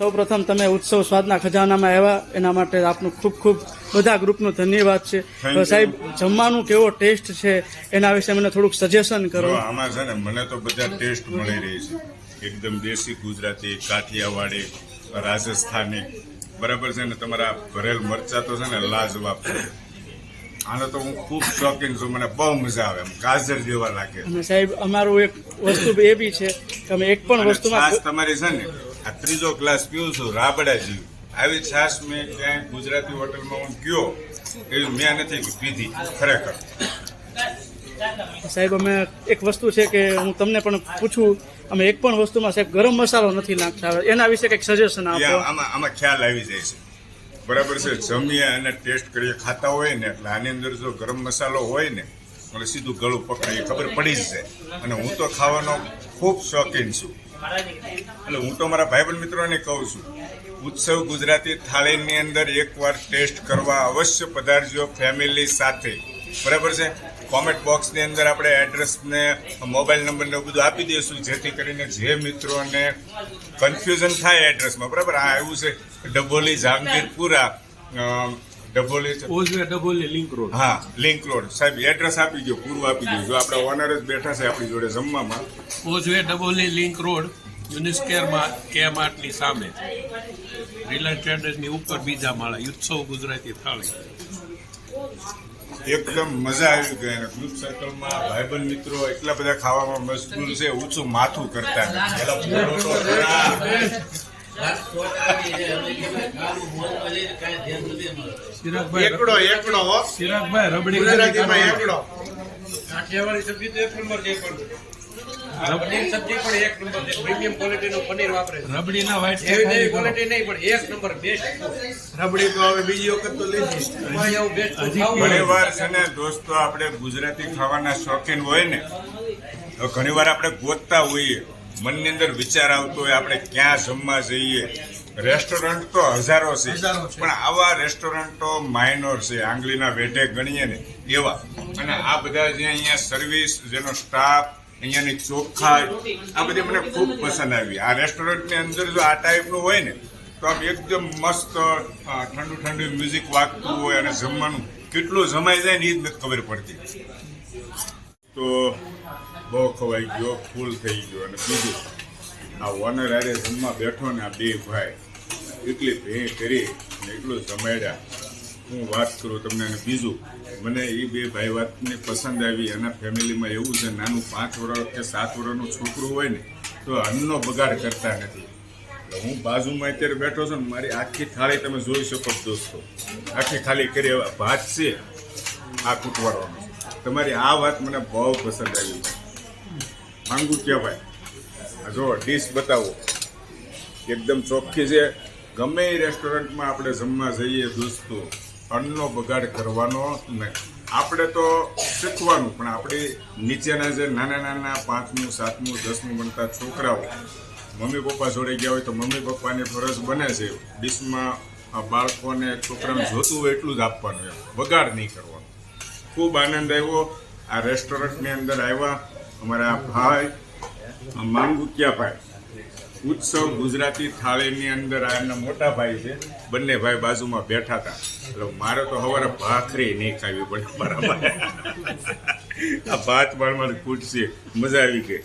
સૌ પ્રથમ તમે ઉત્સવ સ્વાદના ખજાનામાં આવ્યા. એના માટે આપનું ખૂબ ખૂબ બધા ગ્રુપનો ધન્યવાદ છે. તો સાહેબ જમવાનું કેવો ટેસ્ટ છે? એના વિશે મને થોડુંક સજેશન કરો. આમાં છે ને મને તો બધા ટેસ્ટ મળી રહી છે. એકદમ દેશી ગુજરાતી કાઠિયાવાડી રાજસ્થાની. બરાબર છે ને? તમારા ભરેલ મરચા તો છે ને લાજવાબ છે. આનો તો હું ખૂબ શોખીન છું. મને બહુ મજા આવે એમ. ગાજર જેવા લાગે. અને સાહેબ અમારું એક વસ્તુ એ બી છે કે અમે એક પણ વસ્તુમાં તમારી છે ને આ ત્રીજો ગ્લાસ પીવું છું? રાબડા જેવી આવી છાશ મેં ક્યાંય ગુજરાતી હોટલમાં હું ગયો એવી મેં નથી પીધી ખરેખર. સાહેબ અમે એક વસ્તુ છે કે હું તમને પણ પૂછું અમે એક પણ વસ્તુમાં સાહેબ ગરમ મસાલો નથી નાખતા. એના વિશે કંઈક સજેશન આપો. આમાં આમાં ખ્યાલ આવી જાય છે. બરાબર છે? જમીએ અને ટેસ્ટ કરીએ. ખાતા હોય ને એટલે આની અંદર જો ગરમ મસાલો હોય ને એટલે સીધું ગળું પકડાય ખબર પડી જ જાય. અને હું તો ખાવાનો ખૂબ શોખીન છું. એટલે હું તો મારા ભાઈબંધ મિત્રોને કહું છું ઉત્સવ ગુજરાતી થાળીની અંદર એકવાર ટેસ્ટ કરવા અવશ્ય પધારજો ફેમિલી સાથે. બરાબર છે? કોમેન્ટ બોક્સની અંદર આપણે એડ્રેસને મોબાઈલ નંબરને બધું આપી દઈશું જેથી કરીને જે મિત્રોને કન્ફ્યુઝન થાય એડ્રેસમાં બરાબર? આ આવ્યું છે ડબોલી જહાંગીરપુરા અ, ડબોલી. ઓઝવે ડબલ લિંક રોડ હા લિંક રોડ સાહેબ એડ્રેસ આપી દો પૂરું આપી દો જો આપણા ઓનર જ બેઠા છે આપણી જોડે જમવામાં. ઓઝવે ડબલ લિંક રોડ યુનિસ્કેર કે માર્ટની સામે. રિલાયન્સ ટ્રેડર્સની ઉપર બીજા માળા ઉત્સવ ગુજરાતી થાળી. એકદમ મજા આવી ગઈ અને ગ્રુપ સર્કલમાં ભાઈબંધ મિત્રો એટલા બધા ખાવામાં મશગુલ છે ઊંચું માથું કરતા. એકડો એકડો ચિરાગભાઈ રબડી ગુજરાતીમાં એકડો. કાઠિયાવાડી સબ્જી તો એક નંબર છે પણ. સબ્જી પણ એક નંબર છે. પ્રીમિયમ ક્વોલિટીનું પનીર વાપરે છે. રબડીના વાઇટ એવી ક્વોલિટી નહીં પણ એક નંબર બેસ્ટ રબડી તો હવે બીજી વખત તો લીધી ઘણી વાર છે ને દોસ્તો આપણે ગુજરાતી ખાવાના શોખીન હોય ને તો ઘણી વાર આપણે ગોતતા હોઈએ. મનની અંદર વિચાર આવતો હોય આપણે ક્યાં જમવા જઈએ. રેસ્ટોરન્ટ તો હજારો છે. પણ આવા રેસ્ટોરન્ટો માઇનોર છે. આંગળીના વેઢે ગણીએ ને એવા. અને આ બધા જે અહીંયા સર્વિસ જેનો સ્ટાફ અહીંયાની ચોખ્ખાઈ આ બધી મને ખૂબ પસંદ આવી. આ રેસ્ટોરન્ટની અંદર જો આ ટાઈપનું હોય ને તો આમ એકદમ મસ્ત ઠંડુ ઠંડુ મ્યુઝિક વાગતું હોય અને જમવાનું. કેટલું જમાઈ જાય ને એ જ નથી ખબર પડતી. તો બહુ ખવાઈ ગયો, ફૂલ થઈ ગયો. અને બીજું, આ ઓનર આરે જમવા બેઠો ને આ બે ભાઈ, એટલી ભેં કરી ને એટલું જમાડ્યા. હું વાત કરું તમને અને બીજું, મને એ બે ભાઈ વાતને પસંદ આવી. એના ફેમિલીમાં એવું છે, નાનું પાંચ વર્ષ કે સાત વર્ષનું છોકરું હોય ને, તો અન્નનો બગાડ કરતા નથી. હું બાજુમાં અત્યારે બેઠો છું ને, મારી આખી થાળી તમે જોઈ શકો દોસ્તો. આખી ખાલી કરી એવા ભાત છે આ કૂટવાડવાનો તમારી આ વાત મને બહુ પસંદ આવી માંગુ આ જો ડીશ બતાવો. એકદમ ચોખ્ખી છે. ગમે એ રેસ્ટોરન્ટમાં આપણે જમવા જઈએ દોસ્તો, અન્નનો બગાડ કરવાનો નહીં આપણે તો શીખવાનું, પણ આપણી નીચેના જે નાના નાના પાંચમું, સાતમું, દસમું ભણતા છોકરાઓ, મમ્મી પપ્પા જોડે ગયા હોય તો મમ્મી પપ્પાની ફરજ બને છે ડીશમાં બાળકોને છોકરાને જોતું હોય એટલું જ આપવાનું બગાડ નહીં કરવાનો. ખૂબ આનંદ આવ્યો. આ રેસ્ટોરન્ટની અંદર આવ્યા અમારા ભાઈ મંગુક્યા ભાઈ. ઉત્સવ ગુજરાતી થાળીની અંદર આ એમના મોટા ભાઈ છે. બંને ભાઈ બાજુમાં બેઠા હતા. એટલે મારે તો સવારે ભાખરી નહીં ખાવી પડે ભાઈ. આ ભાત મારમાં ફૂટશે મજા આવી ગઈ.